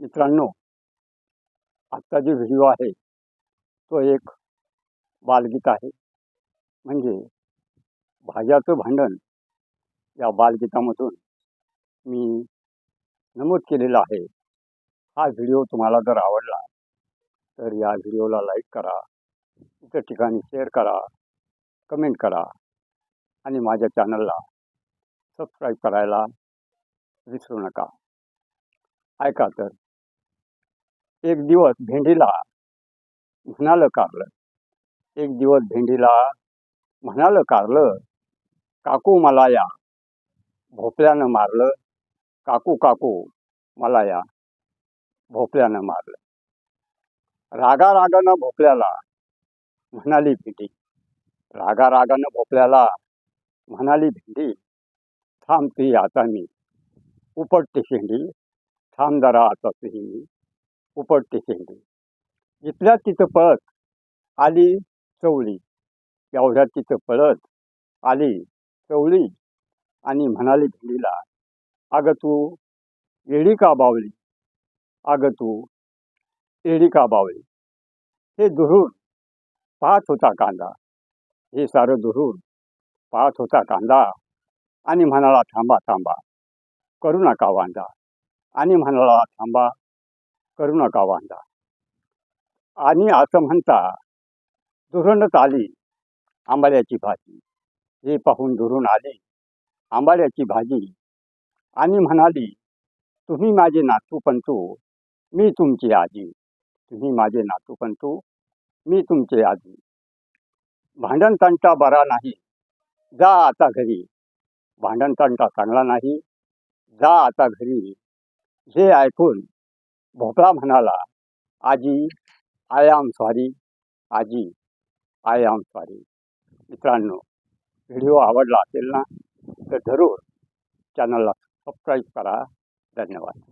मित्रांनो आजचा जो व्हिडिओ आहे तो एक बालगीत आहे. म्हणजे भाज्याचं भांडण या बालगीतामधून मी नमूद केलेला आहे. हा व्हिडिओ तुम्हाला जर आवडला तर या व्हिडिओला लाईक करा. इतर ठिकाणी शेअर करा कमेंट करा आणि माझ्या चॅनलला सबस्क्राईब करायला विसरू नका. ऐका तर एक दिवस भेंडीला म्हणालं कारलं. एक दिवस भेंडीला म्हणालं कारलं काकू मला या. भोपळ्यानं मारलं काकू काकू मला या. भोपळ्यानं मारलं. रागा रागानं भोपळ्याला म्हणाली भेंडी. रागा रागानं भोपळ्याला म्हणाली भेंडी थांबती आता मी. उपटते शेंडी. थांब जरा आता तुही मी उपटते शेंडी. जिथल्या तिथं पळत आली चवळी. एवढ्या तिथं पळत आली चवळी आणि म्हणाली भेंडीला अगं तू येडी का बावली? अगं तू येडी का बावली? हे दुरून पाहत होता कांदा. हे सारं दुरून पाहत होता कांदा. आणि म्हणाला थांबा थांबा. करू नका वांदा. आणि म्हणाला थांबा करू नका वांदा. आणि असं म्हणता दुरणच आली आंबाड्याची भाजी. हे पाहून दुरून आली आंबाड्याची भाजी. आणि म्हणाली तुम्ही माझे नातू पंतू मी तुमची आजी. तुम्ही माझे नातू पंतू मी तुमचे आजी. भांडण तंटा बरा नाही. जा आता घरी. भांडण तंटा चांगला नाही. जा आता घरी. हे ऐकून भोपळा म्हणाला आजी आय आम सॉरी आजी आय आम सॉरी मित्रांनो व्हिडिओ आवडला असेल ना तर जरूर चॅनलला सबस्क्राईब करा. धन्यवाद.